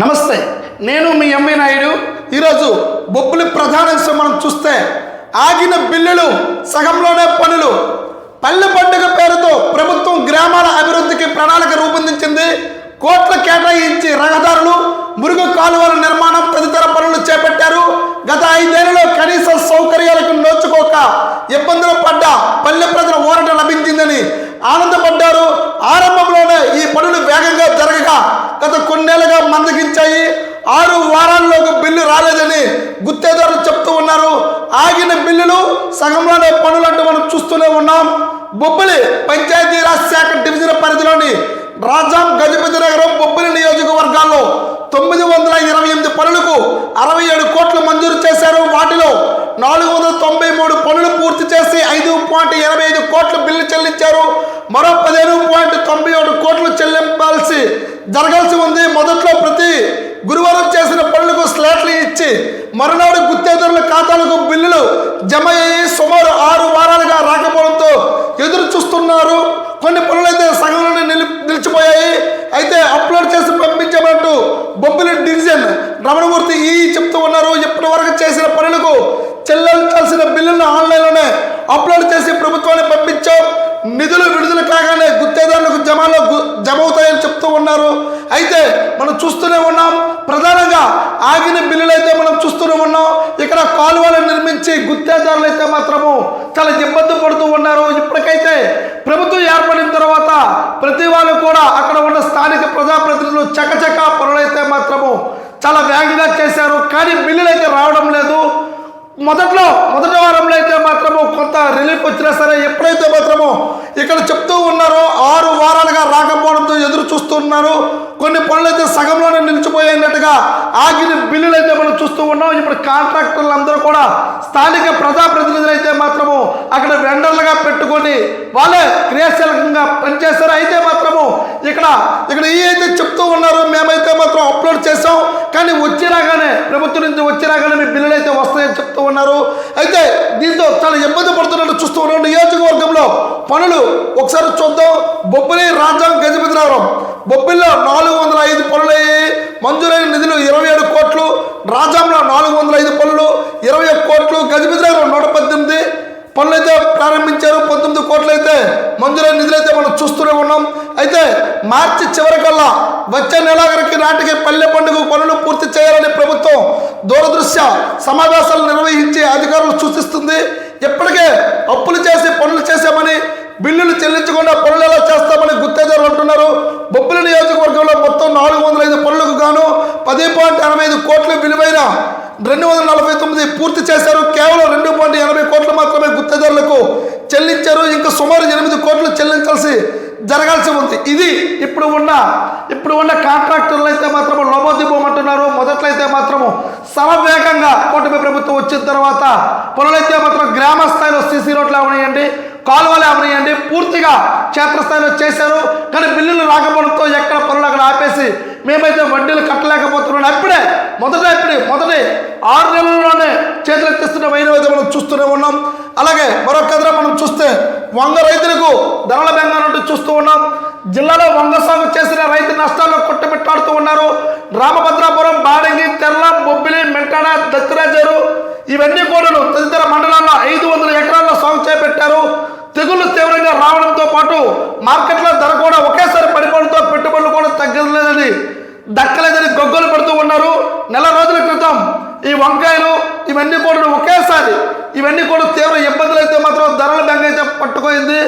నమస్తే నేను మీ ఎంవి నాయుడు. ఈరోజు బొబ్బులి ప్రధాన విషయం మనం చూస్తే ఆగిన బిల్లులు సగంలోనే పనులు. పల్లె పండుగ పేరుతో ప్రభుత్వం గ్రామాల అభివృద్ధికి ప్రణాళిక రూపొందించింది. కోట్ల కేటాయించి రహదారులు మురుగు కాలువల నిర్మాణం తదితర పనులు చేపట్టారు. గత ఐదేళ్ళలో కనీస సౌకర్యాలకు నోచుకోక ఇబ్బందులు పడ్డ పల్లె ప్రజల ఊరట లభించిందని ఆనందపడ్డారు ఆరంభంలోనే ఈ పనులు వేగంగా జరగగా గత కొన్నేళ్ళుగా మందగించాయి ఆరు వారాల్లోకి బిల్లు రాలేదని గుత్తేదారులు చెప్తూ ఉన్నారు. ఆగిన బిల్లులు సగంలోనే పనులు మనం చూస్తూనే ఉన్నాం. బొబ్బిలి పంచాయతీరాజ్ శాఖ డివిజన్ పరిధిలోని రాజాం గజపతి నగరం బొబ్బిలి నియోజకవర్గాల్లో తొమ్మిది వందల ఇరవై ఎనిమిది పనులకు అరవై ఏడు కోట్లు మంజూరు చేశారు. వాటిలో నాలుగు వందల తొంభై మూడు పనులు పూర్తి చేసి ఐదు పాయింట్ ఎనభై ఐదు కోట్లు బిల్లు చెల్లించారు. మరో పదిహేను పాయింట్ తొంభై ఏడు కోట్లు చెల్లింపాల్సి జరగాల్సి ఉంది. మొదట్లో ప్రతి గురువారం చేసిన పనులకు స్లాట్లు ఇచ్చి మరునాడు గుత్తేదారుల ఖాతాలకు బిల్లులు జమ అయ్యి సుమారు ఆరు వారాలుగా రాకపోవడంతో ఎదురు చూస్తున్నారు. కొన్ని పనులైతే సగంలోనే నిలి నిలిచిపోయాయి. అయితే అప్లోడ్ చేసి పంపించామంటూ బొబ్బిలి డివిజన్ రమణమూర్తి ఈ చెప్తూ ఉన్నారు. ఇప్పటి వరకు చేసిన పనులకు చెల్లించాల్సిన బిల్లులను ఆన్లైన్లోనే అప్లోడ్ చేసి ప్రభుత్వాన్ని పంపించాం. నిధులు విడుదల కాగానే గుత్తేదారులకు జమాలో జమ అవుతాయి ఉన్నారు. అయితే మనం చూస్తూనే ఉన్నాం ప్రధానంగా ఆగిన బిల్లులు అయితే మనం చూస్తూనే ఉన్నాం. ఇక్కడ కాలువలు నిర్మించి గుత్తేదారులు అయితే మాత్రము చాలా ఇబ్బంది పడుతూ ఉన్నారు. ఇప్పటికైతే ప్రభుత్వం ఏర్పడిన తర్వాత ప్రతి వాళ్ళు కూడా అక్కడ ఉన్న స్థానిక ప్రజాప్రతినిధులు చకచక పనులైతే మాత్రము చాలా వేగంగా చేశారు. కానీ బిల్లులు అయితే రావడం లేదు. మొదట్లో మొదటి వారంలో అయితే మాత్రము కొంత రిలీఫ్ వచ్చినా సరే ఎప్పుడైతే మాత్రము ఇక్కడ చెప్తూ ఉన్నారో ఆరు వారాలుగా రాకపోవడంతో ఎదురు చూస్తున్నారు. కొన్ని పనులు అయితే సగంలోనే నిలిచిపోయినట్టుగా ఆగిన బిల్లులు అయితే మనం చూస్తూ ఉన్నాం. ఇప్పుడు కాంట్రాక్టర్లు అందరూ కూడా స్థానిక ప్రజాప్రతినిధులు అయితే మాత్రము అక్కడ వెండర్లుగా పెట్టుకొని వాళ్ళే క్రియాశీలకంగా పనిచేస్తారు. అయితే మాత్రము ఇక్కడ ఇక్కడ ఈ అయితే చెప్తూ ఉన్నారో. మేమైతే మాత్రం అప్లోడ్ చేసాం కానీ వచ్చి రాగానే ప్రభుత్వం నుంచి వచ్చి రాగానే మీ బిల్లులు చెప్తూ ఉన్నారు. అయితే దీంతో చాలా ఇబ్బంది పడుతున్నట్టు చూస్తూ ఉన్నాం. నియోజకవర్గంలో పనులు ఒకసారి చూద్దాం. బొబ్బిలి రాజ్యం గజపతి నగరం బొబ్బిల్లో నాలుగు వందల ఐదు పనులు మంజూరైన నిధులు ఇరవై ఏడు కోట్లు రాజాంలో నాలుగు వందల ఐదు పనులు ఇరవై ఒక్క కోట్లు గజపతి నగరం నూట పద్దెనిమిది పనులు అయితే ప్రారంభించారు పంతొమ్మిది కోట్లు అయితే నిధులైతే మనం చూస్తూనే ఉన్నాం. అయితే మార్చి చివరికల్లా వచ్చే నెలాఖరికి నాటికి పల్లె పండుగ పనులు పూర్తి చేయాలని ప్రభుత్వం దూరదృశ్య సమావేశాలు నిర్వహించి అధికారులు సూచిస్తుంది. ఇప్పటికే అప్పులు చేసి పనులు చేశామని బిల్లులు చెల్లించకుండా పనులు ఎలా చేస్తామని గుత్తేదారులు అంటున్నారు. బొబ్బుల నియోజకవర్గంలో మొత్తం నాలుగు వందల ఐదు పనులకు గాను పది పాయింట్ ఎనభై ఐదు కోట్ల విలువైన రెండు వందల నలభై తొమ్మిది పూర్తి చేశారు. కేవలం రెండు పాయింట్ ఎనభై కోట్లు మాత్రమే గుత్తేదారులకు చెల్లించారు. ఇంకా సుమారు ఎనిమిది కోట్లు చెల్లించాల్సి జరగాల్సి ఉంది. ఇది ఇప్పుడు ఉన్న ఇప్పుడు ఉన్న కాంట్రాక్టర్లు అయితే మాత్రం లోబోదిపోమంటున్నారు మొదట్లో అయితే మాత్రము సమవేగంగా కూటమి ప్రభుత్వం వచ్చిన తర్వాత పనులైతే మాత్రం గ్రామ స్థాయిలో సీసీ రోడ్లు అవనియండి కాలువలు అవనియండి పూర్తిగా క్షేత్రస్థాయిలో చేశారు. కానీ బిల్లులు రాకపోవడంతో ఎక్కడ పనులు అక్కడ ఆపేసి మేమైతే వడ్డీలు కట్టలేకపోతున్నాం. అప్పుడే మొదట ఇప్పుడే మొదటి ఆరు నెలల్లోనే చేతులు ఎత్తిస్తున్న వైన అయితే మనం చూస్తూనే ఉన్నాం. అలాగే మరొక కథలో మనం చూస్తే వంగ రైతులకు ధరల బెంగానంటూ చూస్తూ ఉన్నాం. జిల్లాలో వంగ సాగు చేసిన రైతు నష్టాల్లో కొట్టబెట్టాడుతూ ఉన్నారు. రామభద్రాపురం బాడంగి తెల్ల బొబ్బిలి మెంటాడ దత్తిరాజారు ఇవన్నీ కూడా తదితర మండలాల్లో ఐదు వందల ఎకరాల్లో సాగు చేపట్టారు. తెగుళ్ళు తీవ్రంగా రావడంతో పాటు మార్కెట్లో ధర కూడా ఒకేసారి పడిపోవడంతో పెట్టుబడులు కూడా తగ్గలేదని దక్కలేదని గొగ్గలు పడుతూ ఉన్నారు. నెల రోజుల క్రితం ఈ వంకాయలు ఇవన్నీ కూడా ఒకేసారి ఇవన్నీ కూడా తీవ్ర ఇబ్బందులు అయితే మాత్రం ధరల బెంగ అయితే పట్టుకోయింది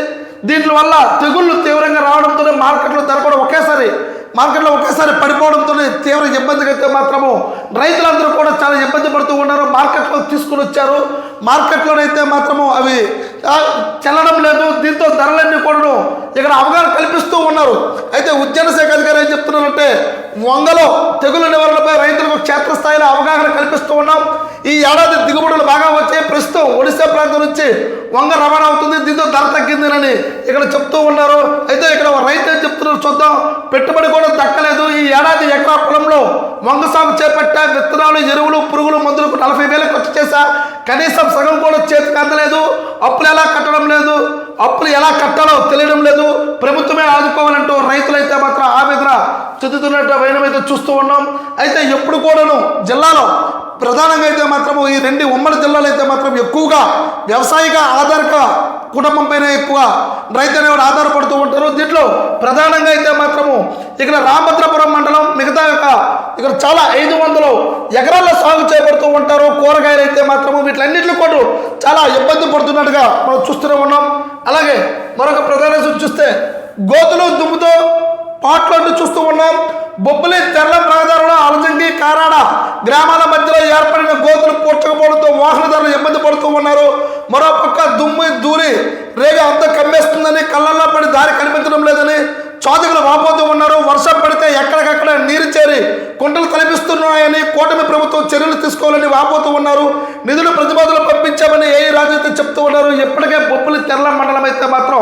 దీంట్లో వల్ల తెగుళ్ళు తీవ్రంగా రావడంతో మార్కెట్లో ధర కూడా ఒకేసారి మార్కెట్లో ఒకేసారి పడిపోవడంతో తీవ్ర ఇబ్బందికి అయితే మాత్రము రైతులందరూ కూడా చాలా ఇబ్బంది పడుతూ ఉన్నారు. మార్కెట్లో తీసుకుని వచ్చారు. మార్కెట్లోనైతే మాత్రము అవి చల్లడం చెల్లడం లేదు దీంతో ధరలన్నీ కూడా ఇక్కడ అవగాహన కల్పిస్తూ ఉన్నారు. అయితే ఉద్యాన శాఖ అధికారి ఏం చెప్తున్నారంటే వంగలో తెగులు నివారణపై రైతులకు క్షేత్రస్థాయిలో అవగాహన కల్పిస్తూ ఉన్నాం. ఈ ఏడాది దిగుబడులు బాగా వచ్చాయి. ప్రస్తుతం ఒడిశా ప్రాంతం నుంచి వంగ రవాణా అవుతుంది. దీంతో ధర తగ్గిందినని ఇక్కడ చెప్తూ ఉన్నారు. అయితే ఇక్కడ రైతు ఏం చెప్తున్నారు చూద్దాం. పెట్టుబడి కూడా దక్కలేదు ఈ ఏడాది ఎకరా పొలంలో వంగ సాగు చేపట్టా విత్తనాలు ఎరువులు పురుగులు మందులకు నలభై వేలు ఖర్చు చేశా. కనీసం సగం కూడా చేతికి అందలేదు. అప్పులు ఎలా కట్టడం లేదు? అప్పులు ఎలా కట్టాలో తెలియడం లేదు. ప్రభుత్వమే ఆదుకోవాలంటూ రైతులైతే మాత్రం ఆవేదన చెందుతున్నట్టు వైనమైతే చూస్తూ ఉన్నాం. అయితే ఎప్పుడు కూడాను జిల్లాలో ప్రధానంగా అయితే మాత్రము ఈ రెండు ఉమ్మడి జిల్లాలు అయితే మాత్రం ఎక్కువగా వ్యవసాయిక ఆధారిత కుటుంబం పైన ఎక్కువ రైతు అనేవాడు ఆధారపడుతూ ఉంటారు. దీంట్లో ప్రధానంగా అయితే మాత్రము ఇక్కడ రామభద్రపురం మండలం మిగతా యొక్క ఇక్కడ చాలా ఐదు వందలు ఎకరాల్లో సాగు చేయబడుతూ ఉంటారు. కూరగాయలు అయితే మాత్రము వీటిలన్నింటిలో కూడా చాలా ఇబ్బంది పడుతున్నట్టుగా మనం చూస్తూనే ఉన్నాం. అలాగే మరొక ప్రధాన చూస్తే గోతులు దుమ్ముతో పాటలు చూస్తూ ఉన్నాం. బొబ్బులి తెల్ల రహదారుల అలజంగి కారాడ గ్రామాల మధ్యలో ఏర్పడిన గోతులు పూడ్చకపోవడంతో వాహనదారులు ఇబ్బంది పడుతూ ఉన్నారు. మరోపక్క దుమ్ము దూరి రేగ అంత కమ్మేస్తుందని కళ్ళల్లో పడి దారి కనిపించడం లేదని చాదుకులు వాపోతూ ఉన్నారు. వర్షం పడితే ఎక్కడికక్కడ నీరు చేరి కుంటలు చేయాలని కూటమి ప్రభుత్వం చర్యలు తీసుకోవాలని వాపోతూ ఉన్నారు. నిధులు ప్రతిపాదనలు పంపించామని ఏ రాజు అయితే చెప్తూ ఉన్నారు. ఇప్పటికే బొబ్బులి తెల్ల మండలం అయితే మాత్రం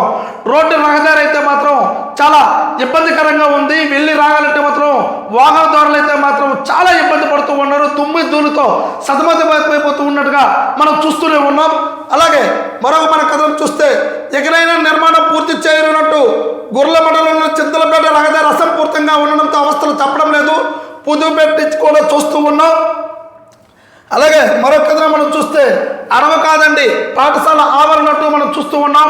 రోడ్డు రహదారి అయితే మాత్రం చాలా ఇబ్బందికరంగా ఉంది. వెళ్ళి రాగాలంటే మాత్రం వాహనదారులు అయితే మాత్రం చాలా ఇబ్బంది పడుతూ ఉన్నారు. తుమ్మి దూలుతో సతమతమైపోతూ ఉన్నట్టుగా మనం చూస్తూనే ఉన్నాం. అలాగే మరొక మన కథను చూస్తే ఎకరైనా నిర్మాణం పూర్తి చేయనున్నట్టు గొర్రెల మండలంలో చింతలపేట రహదారి అసంపూర్తంగా ఉండడంతో అవస్థలు తప్పడం లేదు. పుదువు పెట్టించుకోవడం చూస్తూ ఉన్నాం. అలాగే మరొక కథ మనం చూస్తే అడవ కాదండి పాఠశాల ఆవరణట్టు మనం చూస్తూ ఉన్నాం.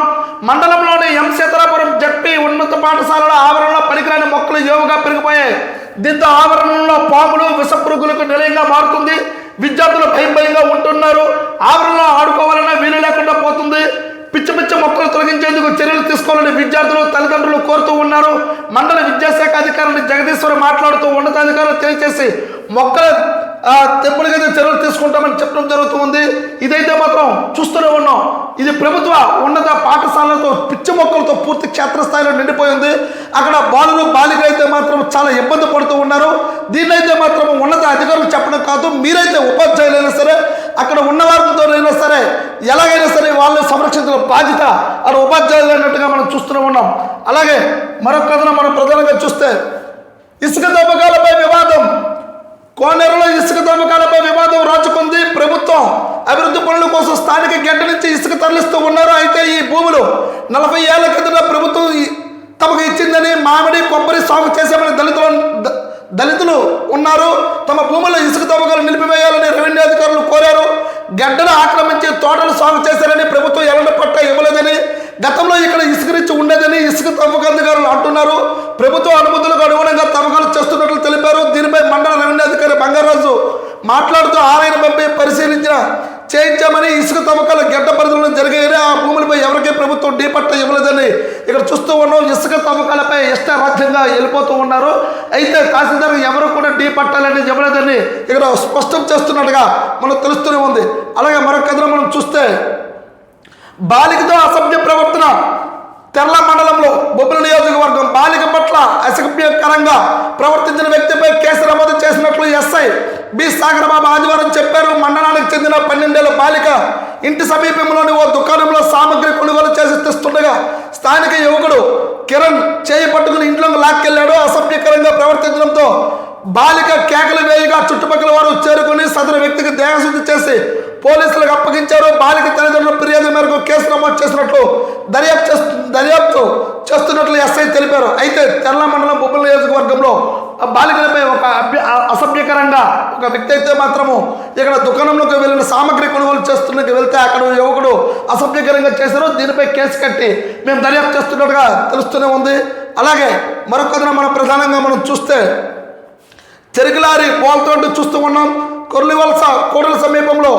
మండలంలోని ఎం సీతారాపురం జడ్పీ ఉన్నత పాఠశాలల ఆవరణలో పనికిరాని మొక్కలు యోగుగా పెరిగిపోయాయి? దీంతో ఆవరణలో పాములు విషపురుగులకు నిలయంగా మారుతుంది. విద్యార్థులు భయం భయంగా ఉంటున్నారు. ఆవరణలో ఆడుకోవాలన్నా వీలు లేకుండా పోతుంది. పిచ్చి పిచ్చి మొక్కలు తొలగించేందుకు చర్యలు తీసుకోవాలని విద్యార్థులు తల్లిదండ్రులు కోరుతూ ఉన్నారు. మండల విద్యాశాఖ అధికారులు జగదీశ్వరి మాట్లాడుతూ ఉన్నతాధికారులు తెలియజేసి మొక్కల ఆ, తెంపులకైతే చర్యలు తీసుకుంటామని చెప్పడం జరుగుతుంది. ఇదైతే మాత్రం చూస్తూనే ఉన్నాం. ఇది ప్రభుత్వ ఉన్నత పాఠశాలలతో పిచ్చి మొక్కలతో పూర్తి క్షేత్రస్థాయిలో నిండిపోయింది అక్కడ బాలులు బాలికలు అయితే మాత్రం చాలా ఇబ్బంది పడుతూ ఉన్నారు. దీన్నైతే మాత్రం ఉన్నత అధికారులు చెప్పడం కాదు మీరైతే ఉపాధ్యాయులైనా సరే అక్కడ ఉన్నవారితోనైనా సరే ఎలాగైనా సరే వాళ్ళు సంరక్షించిన బాధ్యత అక్కడ ఉపాధ్యాయులు అన్నట్టుగా మనం చూస్తూనే ఉన్నాం. అలాగే మరొక కథను మనం ప్రధానంగా చూస్తే ఇసుక తవ్వకాలపై వివాదం. కోనేరులో ఇసుక తవ్వకాలపై వివాదం రాచుకుంది ప్రభుత్వం. అభివృద్ధి పనుల కోసం స్థానిక గంట నుంచి ఇసుక తరలిస్తూ ఉన్నారు. అయితే ఈ భూములు నలభై ఏళ్ళ కిందట ప్రభుత్వం తమకు ఇచ్చిందని మామిడి కొబ్బరి సాగు చేసామని దళితులను దళితులు ఉన్నారు. తమ భూముల్లో ఇసుక తవ్వకాలు నిలిపివేయాలని రెవెన్యూ అధికారులు కోరారు. గడ్డను ఆక్రమించి తోటలు సాగు చేశారని ప్రభుత్వం ఎలాంటి పట్ట ఇవ్వలేదని గతంలో ఇక్కడ ఇసుక రించి ఉండేదని ఇసుక తవ్వకాధికారులు అంటున్నారు. ప్రభుత్వ అనుమతులకు అనుగుణంగా తవ్వకాలు చేస్తున్నట్లు తెలిపారు. దీనిపై మండల రెవెన్యూ అధికారి బంగారాజు మాట్లాడుతూ ఆలయం పంపి పరిశీలించిన చేయించామని ఇసుక తవ్వకాలు గడ్డ పరిధిలో జరిగాయని ఆ భూములపై ఎవరికీ ప్రభుత్వం డీపట్ట ఇవ్వలేదని ఇక్కడ చూస్తూ ఉన్నాం ఇసుక తవ్వకాలపై ఇష్టరాజ్యంగా వెళ్ళిపోతూ ఉన్నారు. అయితే తహసీల్దార్ ఎవరు కూడా డీ పట్టాలని చెప్పలేదని ఇక్కడ స్పష్టం చేస్తున్నట్టుగా మనకు తెలుస్తూనే ఉంది. అలాగే మరొక కథలో మనం చూస్తే బాలికతో అసభ్య ప్రవర్తన తెర్ల మండలంలో బొబ్బుల నియోజకవర్గం బాలిక పట్ల అసభ్యకరంగా ప్రవర్తించిన వ్యక్తిపై కేసు నమోదు చేసినట్లు ఎస్ఐ బి సాగరబాబు ఆదివారం చెప్పారు. మండలానికి చెందిన పన్నెండేళ్ళ బాలిక ఇంటి సమీపంలోని ఓ దుకాణంలో సామగ్రి కొనుగోలు చేసి తెస్తుండగా స్థానిక యువకుడు కిరణ్ చేయి పట్టుకుని ఇంట్లోకి లాక్కెళ్ళాడు. అసభ్యకరంగా ప్రవర్తించడంతో బాలిక కేకలు వేయగా చుట్టుపక్కల వారు చేరుకుని సదరు వ్యక్తికి దేహశుద్ధి చేసి పోలీసులకు అప్పగించారు. బాలిక తల్లిదండ్రుల ఫిర్యాదు మేరకు కేసు నమోదు చేసినట్లు దర్యాప్తు చేస్తు దర్యాప్తు చేస్తున్నట్లు ఎస్ఐ తెలిపారు. అయితే తెల్ల మండలం బొబ్బుల నియోజకవర్గంలో బాలికలపై ఒక అభ్య అసభ్యకరంగా ఒక వ్యక్తి అయితే మాత్రము ఇక్కడ దుకాణంలోకి వెళ్ళిన సామాగ్రి కొనుగోలు చేస్తున్నకి వెళ్తే అక్కడ యువకుడు అసభ్యకరంగా చేశారు. దీనిపై కేసు కట్టి మేము దర్యాప్తు చేస్తున్నట్టుగా తెలుస్తూనే ఉంది. అలాగే మరొక కథను మనం ప్రధానంగా మనం చూస్తే చెరుకు లారీ బోల్తోటి చూస్తూ ఉన్నాం. కొర్లివలస కోడల సమీపంలో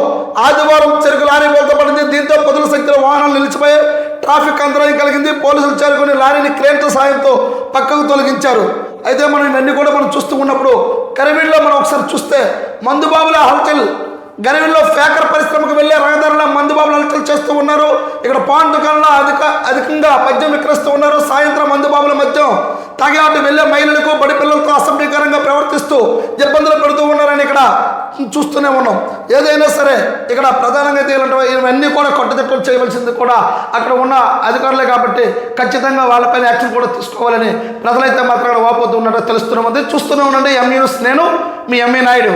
ఆదివారం చెరుకు లారీ బోల్తో పడింది. దీంతో పదుల సంఖ్యలో వాహనాలు నిలిచిపోయి ట్రాఫిక్ అంతరాయం కలిగింది. పోలీసులు చేరుకుని లారీని క్రేన్తో సాయంతో పక్కకు తొలగించారు. అయితే మనం ఇవన్నీ కూడా మనం చూస్తూ ఉన్నప్పుడు కరివీళ్ళలో మనం ఒకసారి చూస్తే మందుబాబుల హల్చల్ గరివిల్లో ఫేకర్ పరిశ్రమకు వెళ్ళే రహదారుల మందుబాబులు హల్చల్ చేస్తూ ఉన్నారు. ఇక్కడ పాన్ దుకాణంలో అధిక అధికంగా మద్యం విక్రయిస్తూ ఉన్నారు. సాయంత్రం మందుబాబుల మద్యం తాగేవాటి వెళ్ళే మహిళలకు బడి ఇబ్బందులు పెడుతూ ఉన్నారని ఇక్కడ చూస్తూనే ఉన్నాం. ఏదైనా సరే ఇక్కడ ప్రధానంగా అయితే ఇవన్నీ కూడా కొట్టదిట్టలు చేయవలసింది కూడా అక్కడ ఉన్న అధికారులే కాబట్టి ఖచ్చితంగా వాళ్ళపైన యాక్షన్ కూడా తీసుకోవాలని ప్రజలైతే మాత్రం అక్కడ వాపోతూ ఉన్నట్టు తెలుస్తూనే ఉంది. చూస్తూనే ఉండండి. ఎంఈ న్యూస్ నేను మీ ఎంఈ నాయుడు.